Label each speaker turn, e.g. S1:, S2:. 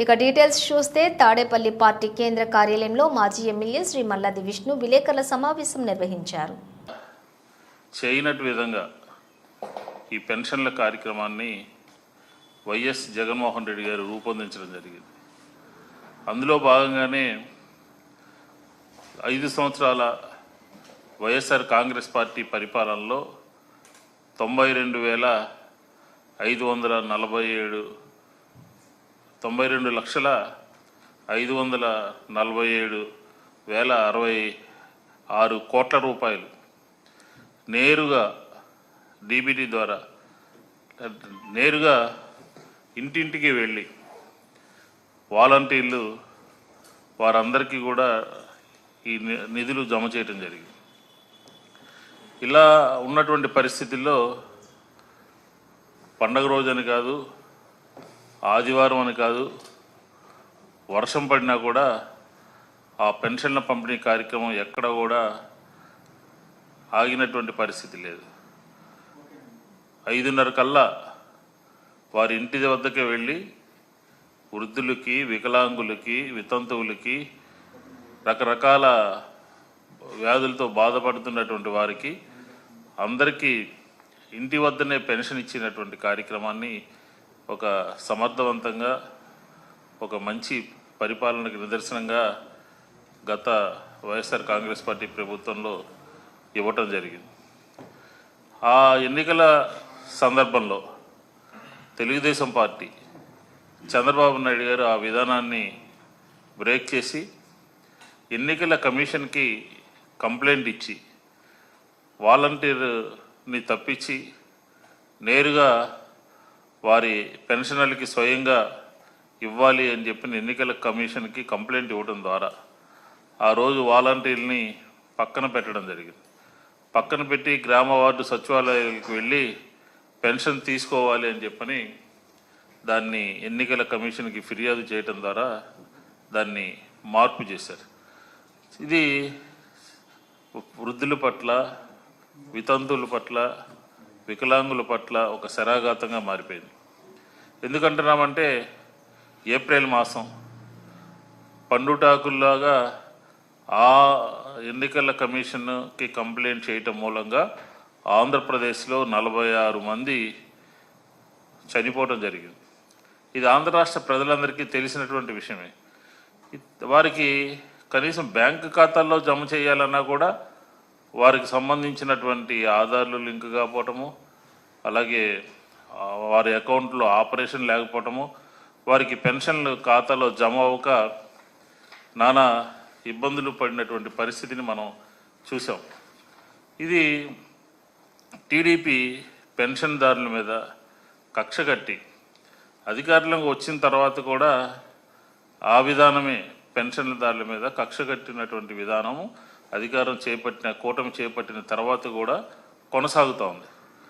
S1: ఇక డీటెయిల్స్ చూస్తే తాడేపల్లి పార్టీ కేంద్ర కార్యాలయంలో మాజీ ఎమ్మెల్యే శ్రీ మల్లాది విష్ణు విలేకరుల సమావేశం నిర్వహించారు.
S2: చేయనట్టు విధంగా ఈ పెన్షన్ల కార్యక్రమాన్ని వైఎస్ జగన్మోహన్ రెడ్డి గారు రూపొందించడం జరిగింది. అందులో భాగంగానే ఐదు సంవత్సరాల వైఎస్ఆర్ కాంగ్రెస్ పార్టీ పరిపాలనలో తొంభై రెండు వేల ఐదు వందల నలభై ఏడు తొంభై రెండు లక్షల ఐదు వందల నలభై ఏడు వేల అరవై ఆరు కోట్ల రూపాయలు. నేరుగా డీబీటీ ద్వారా నేరుగా ఇంటింటికి వెళ్ళి వాలంటీర్లు వారందరికీ కూడా ఈ ని- నిధులు జమ చేయటం జరిగింది. ఇలా ఉన్నటువంటి పరిస్థితుల్లో పండగ రోజు అని కాదు ఆదివారం అని కాదు వర్షం పడినా కూడా ఆ పెన్షన్ల పంపిణీ కార్యక్రమం ఎక్కడ కూడా ఆగినటువంటి పరిస్థితి లేదు. ఐదున్నర కల్లా వారి ఇంటి వద్దకే వెళ్ళి వృద్ధులకి వికలాంగులకి వితంతువులకి రకరకాల వ్యాధులతో బాధపడుతున్నటువంటి వారికి అందరికీ ఇంటి వద్దనే పెన్షన్ ఇచ్చినటువంటి కార్యక్రమాన్ని ఒక సమర్థవంతంగా ఒక మంచి పరిపాలనకు నిదర్శనంగా గత వైఎస్ఆర్ కాంగ్రెస్ పార్టీ ప్రభుత్వంలో ఇవ్వటం జరిగింది. ఆ ఎన్నికల సందర్భంలో తెలుగుదేశం పార్టీ చంద్రబాబు నాయుడు గారు ఆ విధానాన్ని బ్రేక్ చేసి ఎన్నికల కమిషన్కి కంప్లైంట్ ఇచ్చి వాలంటీర్ని తప్పించి నేరుగా వారి పెన్షనర్లకి స్వయంగా ఇవ్వాలి అని చెప్పిన ఎన్నికల కమిషన్కి కంప్లైంట్ ఇవ్వడం ద్వారా ఆ రోజు వాలంటీర్ని పక్కన పెట్టడం జరిగింది. పక్కన పెట్టి గ్రామ వార్డు సచివాలయాలకు వెళ్ళి పెన్షన్ తీసుకోవాలి అని చెప్పని దాన్ని ఎన్నికల కమిషన్కి ఫిర్యాదు చేయటం ద్వారా దాన్ని మార్పు చేశారు. ఇది వృద్ధుల పట్ల వితంతువుల పట్ల వికలాంగుల పట్ల ఒక శరాఘాతంగా మారిపోయింది. ఎందుకంటున్నామంటే ఏప్రిల్ మాసం పండుటాకుల్లాగా ఆ ఎన్నికల కమిషన్కి కంప్లైంట్ చేయటం మూలంగా ఆంధ్రప్రదేశ్లో నలభై ఆరు మంది చనిపోవడం జరిగింది. ఇది ఆంధ్ర రాష్ట్ర ప్రజలందరికీ తెలిసినటువంటి విషయమే. వారికి కనీసం బ్యాంకు ఖాతాల్లో జమ చేయాలన్నా కూడా వారికి సంబంధించినటువంటి ఆధార్లు లింక్ కాకపోవటము అలాగే వారి అకౌంట్లో ఆపరేషన్ లేకపోవటము వారికి పెన్షన్లు ఖాతాలో జమ అవ్వక నానా ఇబ్బందులు పడినటువంటి పరిస్థితిని మనం చూసాం ఇది టీడీపీ పెన్షన్దారుల మీద కక్ష కట్టి అధికారంలోకి వచ్చిన తర్వాత కూడా ఆ విధానమే పెన్షన్దారుల మీద కక్ష కట్టినటువంటి విధానము. అధికారం చేపట్టిన కూటమి చేపట్టిన తర్వాత కూడా కొనసాగుతూ ఉంది.